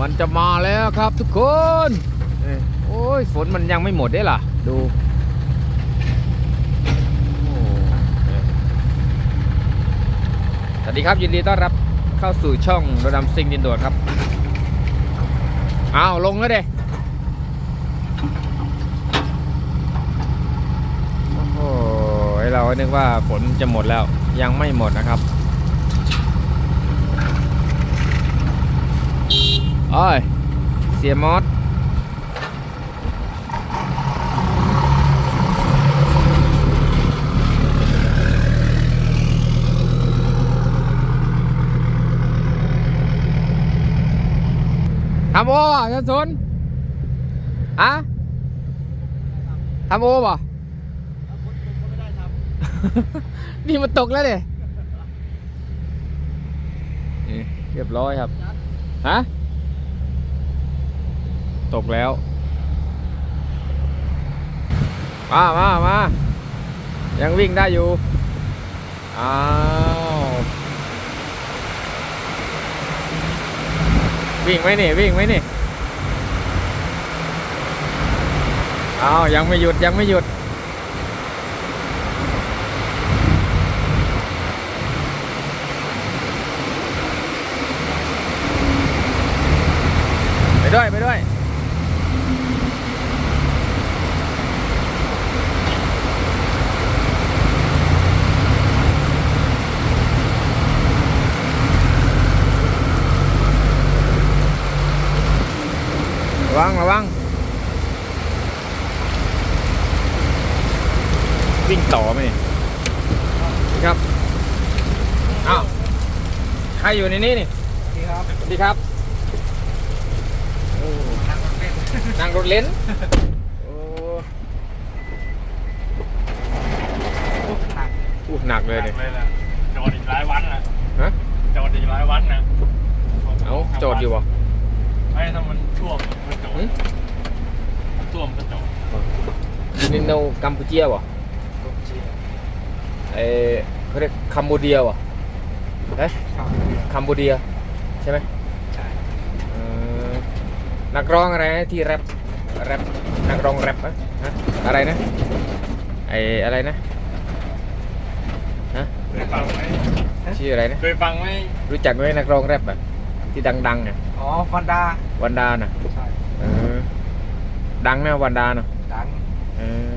มันจะมาแล้วครับทุกคนเอ้ยโอ้ยฝนมันยังไม่หมดได้ล่ะ ดูโอ้เนี่ยสวัสดีครับยินดีต้อนรับเข้าสู่ช่องระดำซิงดินโดดครับอ้าวลงแล้วเด้โอ้โหเราก็นึกว่าฝนจะหมดแล้วยังไม่หมดนะครับ โอ้ยเสียมอสทำโอ้ป่ะชันสนอะทำโอ้ป่ะนี่มันตกแล้วเนี่ยเรียบร้อยครับ ฮะ ตกแล้ว มามามายังวิ่งได้อยู่ อ้าว วิ่งไหมนี่ วิ่งไหมนี่ อ้าว ยังไม่หยุดยังไม่หยุด ไปด้วย ไปด้วย ระวังระวัง วิ่งต่อไหมนี่ ครับ อ้าว ใครอยู่ในนี้นี่ ดีครับสวัสดีครับ โอ้นั่งรถเล่นโอ้อู้หนักเลยเนี่ยเลยล่ะจอดอีกหลายวันนะฮะ จอดอีกหลายวันนะเอาจอดอยู่บ่ไม่ถ้ามันท่วมมันจอดหึมันท่วมก็จอดอยู่ในโนกัมพูเชียบ่ เออเขาเรียกคัมบูเดียบ่เอ๊ะคัมบูเดียใช่ไหมใช่เออนักร้องอะไรนะที่แรปแรปนักร้องแรปอะฮะอะไรนะไออะไรนะฮะเคยฟังไหมชื่ออะไรนะเคยฟังไหมรู้จักไหมนักร้องแรปอะที่ดังๆอะอ๋อฟันดาวันดาน่ะใช่เออดังนะวันดาน่ะดังเออ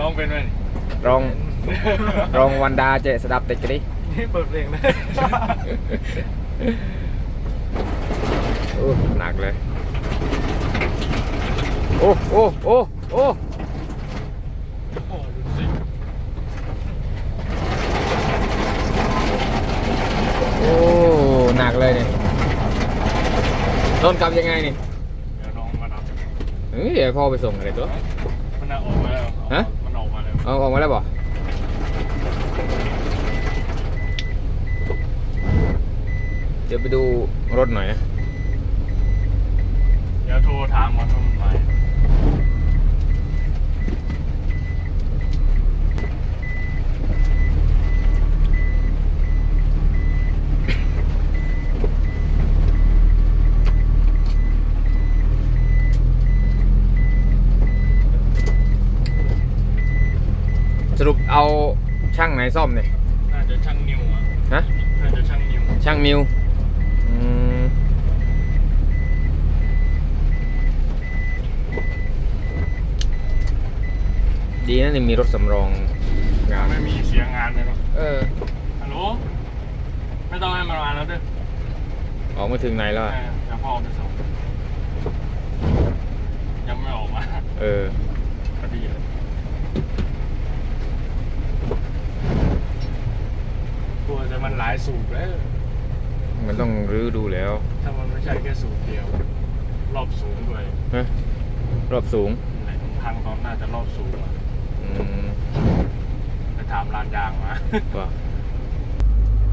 ลองเป็นไหมร้อง ร้องวันดาเจสดับเด็กกันดินี่เปิดเพลงเลยโอ้หนักเลย โอ้โอ้โอ้โอ้โอ้ดูสิโอ้หนักเลยเนี่ยโดนกลับยังไงนี่เดี๋ยวลองมาดับเฮ้ยเดี๋ยวพ่อไปส่งอะไรตัวมันออกมาแล้วฮะมันออกมาแล้วเอาออกมาแล้วบ่ เดี๋ยวไปดูรถหน่อยนะเดี๋ยวโทรถามมันว่ามันมาสรุปเอา ช่างไหนซ่อมเนี่ย น่าจะช่างนิวอะฮะ น่าจะช่างนิวช่างนิวอืมดีนะนี่มีรถสำรองงาน ไม่มีเสียงานเลยหรอกเออ ฮัลโหล ไม่ต้องให้มันมาแล้วเด้อออกมาถึงไหนแล้วอะเออเดี๋ยวพ่อไปส่งยังไม่ออกมา เออพอดีเลยกลัวจะมันหลาย สูบแล้ว มันต้องรื้อดูแล้วถ้ามันไม่ใช่แค่สูบเดียว รอบสูงด้วยฮะรอบสูงไหนพังตอนน่าจะรอบสูงอะอืมไปถามร้านยางมาว่ะ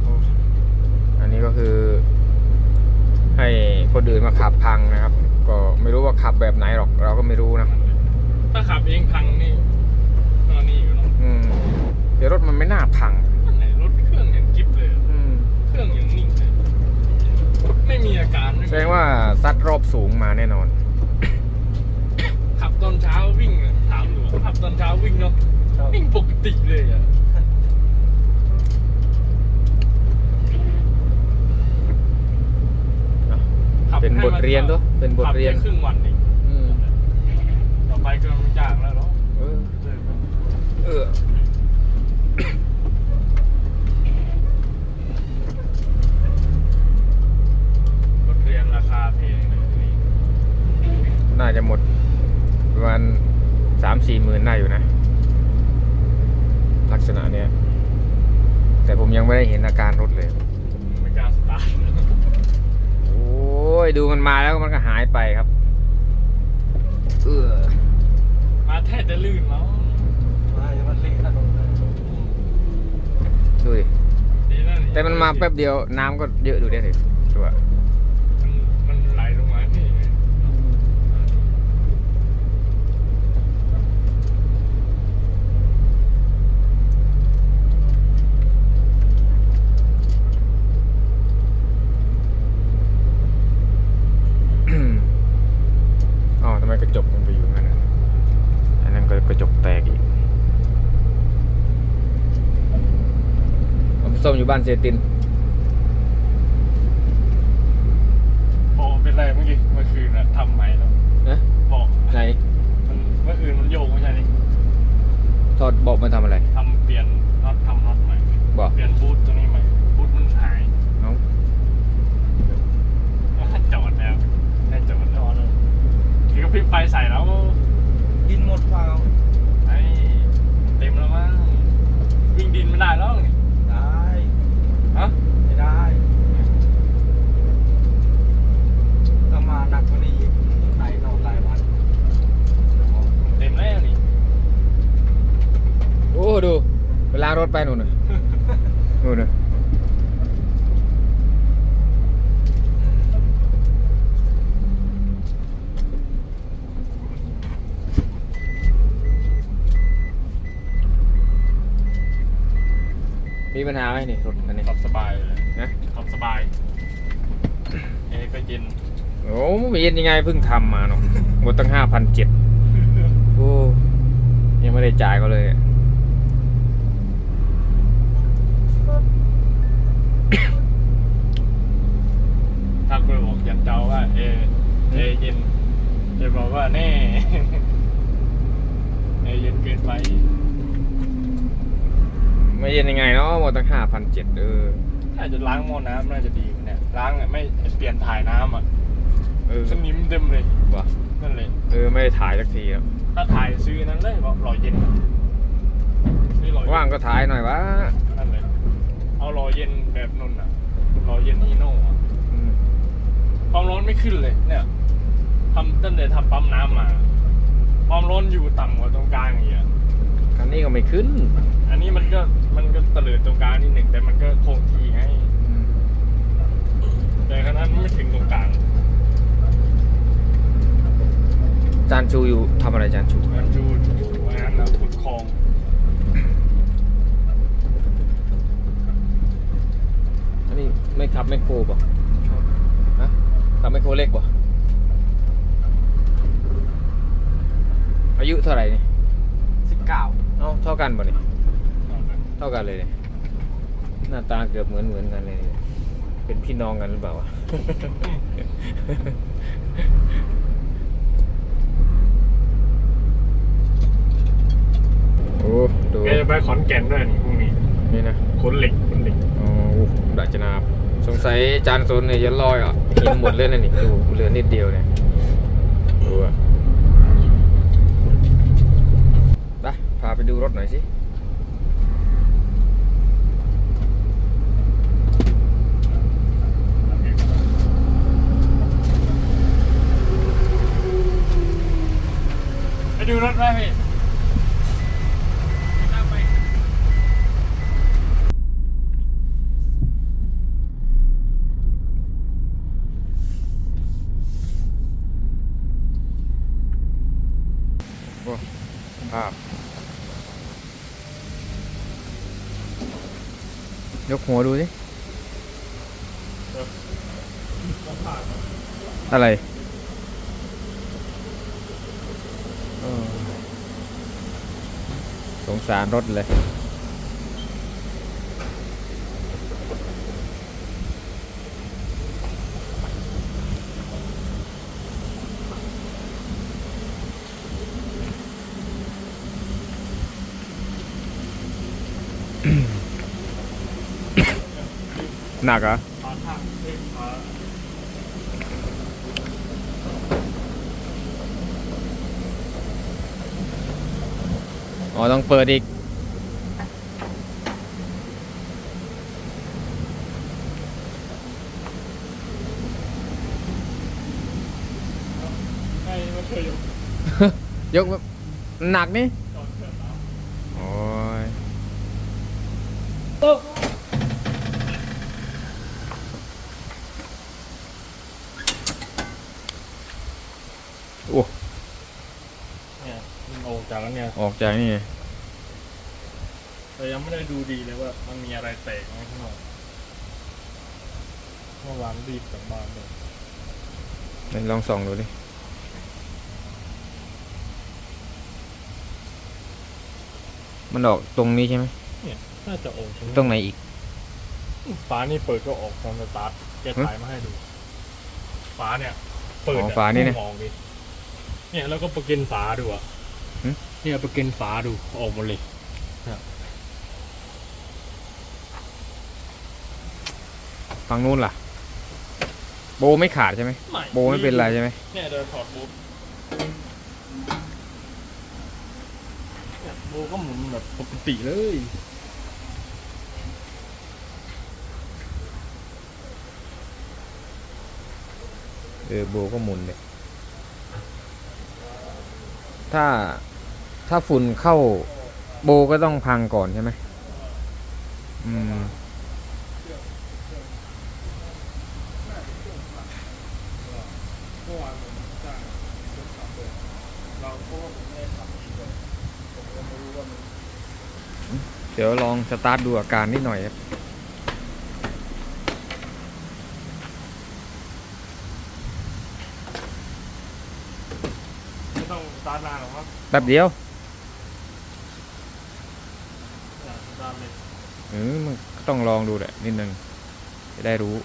โอ้อันนี้ก็คือ ให้คนอื่นมาขับพังนะครับ ก็ไม่รู้ว่าขับแบบไหนหรอก เราก็ไม่รู้นะ ถ้าขับเองพังนี่ตอนนี้อยู่เนาะอืมแต่รถมันไม่น่าพัง มัน ไหนรถเครื่องอย่างกิ๊บเลยอะอืมเครื่องอย่างนิ่งเลยไม่มีอาการไม่มีแสดงว่าซัดรอบสูงมาแน่นอน ขับตอนเช้าวิ่งอะถามหนูขับตอนเช้าวิ่งเนาะวิ่งปกติเลยอะขัเป็นให้บมัทเรียนตัวเป็นบทเรียนขัแค่ครึ่งวันเองอืมต่อไปก็ไม่จ้างแล้วเนาะเออเลิกแล้วเออ บทเรียนราคาเพลงเลยนี่น่าจะหมดประมาณสามสี่หมื่นได้อยู่นะ ลักษณะเนี้ย แต่ผมยังไม่ได้เห็นอาการรถเลย ไม่กล้าสตาร์ทโอ้ย ดูมันมาแล้วมันก็หายไปครับ เออมาแทบจะลื่นแล้วมาอย่ามันเละถนนเลยดูดิดีนะแต่มันมาแป๊บเดียวน้ำก็เยอะดูได้เลยตัว มันมันไหลลงมาที่ อ๋อทำไมกระจกมันไปอยู่งั้นน่ะอันนั้นก็กระจกแตกอีกเอาไปส้มอยู่บ้านเซติน โอ้เป็นไรเมื่อกี้เมื่อคืนอะทำใหม่แล้วนะ บอกไหนมันเมื่อคืนมันโยกไม่ใช่นี่ถอดบอกมาทำอะไร ทำเปลี่ยนน็อตทำน็อตใหม่บอก เปลี่ยนบูทตัวนี้ใหม่บูทมันหาย เอ้า ก็จอดแล้วได้จอดแล้วเลยทีก็พลิกไฟใส่แล้ว ดินหมดเปล่า ไอ้เต็มแล้วมั้งวิ่งดินไม่ได้แล้วนี่ ได้ ฮะ ไม่ได้ต้องมาหนักกว่านี้อีกไหนนอนหลายวัน เต็มแล้วนี่ โอ้ดู เวลารถ ไปนู่นน่ะนู่นน่ะมีปัญหาไหมนี่รถอันนี้ขับสบายเลยนะขับสบายเอ้ก็เย็นโอ้ไม่เย็นยังไงเพิ่งทำมาเนาะหมดตั้งห้าพันเจ็ดโอ้ยังไม่ได้จ่ายเขาเลยอะ ทักไปบอกยันเจ้าว่า เอ เอเย็นเจะบอกว่าแน่ เอเย็นเกินไป ไม่เย็น ยังไงเนาะหมดตั้งห้าพันเจ็ดเออถ้าจะล้างหม้อน้ำน่าจะดีกว่าเนี่ยล้างอะไม่เปลี่ยนถ่ายน้ำอะเออสนิมเต็มเลยว่ะนั่นเลย เออไม่ได้ถ่ายสักทีแล้วถ้าถ่ายซื้อนั้นเลยบอกรอเย็นอะนี่รอเย็นว่างก็ถ่ายหน่อยวะนั่นเลย เอารอเย็นแบบนนท์อะรอเย็นฮีโน่อะอืมความร้อนไม่ขึ้นเลย เนี่ยทำตั้งแต่ทำปั๊มน้ำมา ความร้อนอยู่ต่ำกว่าตรงกลางอย่างเงี้ย คันนี้ก็ไม่ขึ้น อันนี้มันก็ มันก็ตะเลิดตรงกลางนิดหนึ่งแต่มันก็คงที่ไงอืมแต่ขนาดไม่ถึงตรงกลางจานชูอยู่ทำอะไรจานชูมันจูดอยู่อันนั้นนะขุดคลองอันนี้ไม่ขับไม่โครป่ะฮะขับไม่โครเล็กป่ะอายุเท่าไหร่นี่สิบเก้าเอ้าเท่ากันป่ะนี่เอาไปเท่ากันเลยเนี่ยหน้าตาเกือบเหมือนเหมือนกันเลยเนี่ยเป็นพี่น้องกันหรือเปล่าวะโอ้ดูแกจะไปขอนแก่นด้วยนี่พรุ่งนี้นี่นะขนเหล็กขนเหล็กอ๋ออู้ดัจนาบสงสัยจานโซนเนี่ยจะลอยอะหินหมดเลยนะนี่ดูเหลือนิดเดียวเนี่ยดูอะไปพาไปดูรถหน่อยสิ ดูรถไหมพี่ตามไปโอ้ภาพยกหัวดูสิอะไรเออ สงสารรถเลย หนักเหรอขาหักเองขา อ๋อ ต้องเปิดอีกให้มาช่วยยกยกแบบหนักนี่จอดเครื่องแล้วโอ้ยโอ้โอ้เนี่ยมัน ออกจากแล้วเนี่ยออกจากนี่ แต่ยังไม่ได้ดูดีเลยว่า มันมีอะไรแตกไหมข้างนอกเมื่อวานรีบกลับบ้านเลยไหนลองส่องดูดิ มันออกตรงนี้ใช่ไหม เนี่ยน่าจะออกใช่ไหมตรงไหนอีก ฝานี่เปิดก็ออกตอนสตาร์ทแกถ่ายมาให้ดู ฝาเนี่ย เปิดอ๋ออะฝานี่นะพุ่งออกดิเนี่ยแล้วก็ประเก็นฝาดูอะหึ เนี่ยประเก็นฝาดูออกหมดเลยฝั่งนู้นล่ะ โบไม่ขาดใช่ไหมโบไม่เป็นไรใช่ไหมเนี่ยเดินถอดโบเนี่ยโบก็หมุนแบบปกติเลยเออโบก็หมุนเลยถ้า ถ้าฝุ่นเข้าโบก็ต้องพังก่อนใช่ไหมอืมเมื่อวานผมจ้างคนขับเลยเราเพราะว่าผมไม่ได้ขับเองเลยผมก็ไม่รู้ว่ามันเดี๋ยวลองสตาร์ทดูอาการนิดหน่อยครับไม่ต้องสตาร์ทนานหรอกครับ แป๊บเดียว เนี่ยสตาร์ทเลย เออมันก็ต้องลองดูแหละนิดนึงจะได้รู้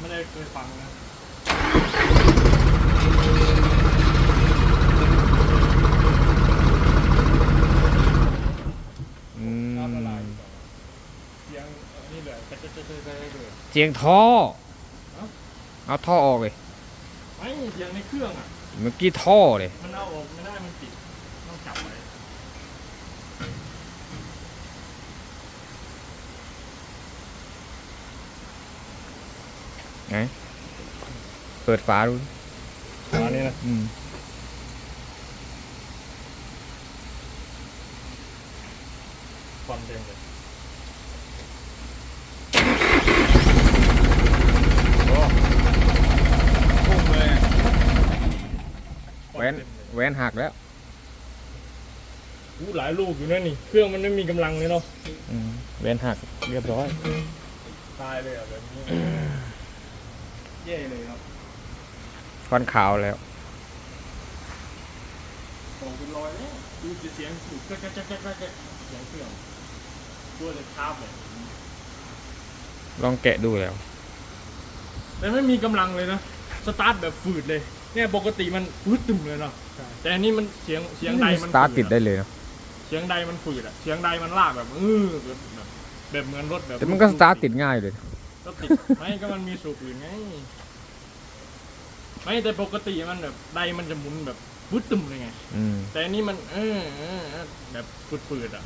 ไม่ได้เคยฟังนะอืน้ำละลายมเสียงอันนี่เลยกระเจ๊ะเจ๊ะเจ๊ะเจ๊ะเลยเสียงท่อเอ้าเอาท่อออกเลย ไม่เสียงในเครื่องอะ เมื่อกี้ท่อเลย มันเอาออกไม่ได้มันติดต้องจับไว้ ไงเปิดฝาดูอันนี้นะอืมควันเต็มเลยโอ้พุ่งเลยอะแหวนแหวนหักแล้วอู้หลายลูกอยู่นะนี่ เครื่องมันไม่มีกำลังเลยเนาะอืมแหวนหักเรียบร้อย ตายเลยอะแบบนี้ เย่เลยครับควันขาวแล้วตกเป็นรอยแล้วดูจะเสียงสูดก็จะจะจะจะเสียงเครื่องตัวจะชาร์ปเลยลองแกะดูแล้ว แต่ไม่มีกำลังเลยนะ สตาร์ทแบบฝืดเลย เนี่ยปกติมันปื๊ดตึมเลยเนาะแต่อันนี้มันเสียงเสียงใดมันสตาร์ทฝืติดอะได้เลยเนอะเสียงใดมันฝืดอะเสียงใดมันลากแบบเออแบบแบบแบบเหมือนรถแบบแต่มันก็สตาร์ทติดง่ายเลย ก็ติด ไม่ก็มันมีสูบอื่นไง ไม่แต่ปกติมันแบบใดมันจะหมุนแบบปื๊ดตึมเลยไง อืม แต่อันนี้มัน เออเออเออแบบฝืดๆอะ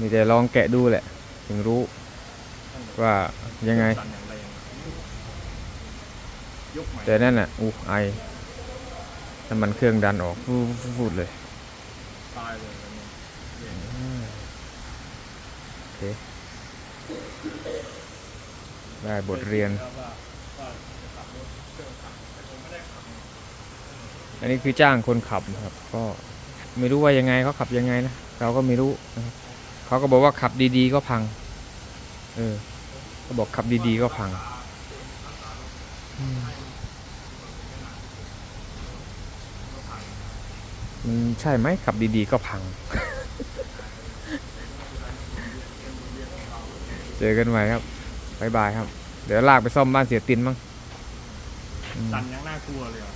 มีแต่ลองแกะดูแหละ ถึงรู้ว่ายังไง สั่นอย่างไรอย่างยกใหม่แต่นั่นน่ะอู้ไอน้ำมันเครื่องดันออกฟูฟูฟูดเลย ตายเลยแบบนี้เย่โอเค ได้บทเรียน อันนี้คือจ้างคนขับครับ ก็ไม่รู้ว่ายังไงเขาขับยังไงนะเราก็ไม่รู้นะเขาก็บอกว่าขับดีๆก็พัง เออเขาบอกขับดีๆก็พังมมันใช่ไหมขับดีๆก็พัง เจอกันใหม่ครับ บายบายครับ เดี๋ยวลากไปซ่อมบ้านเสียตินมั้งสั่นยังน่ากลัวเลยอะ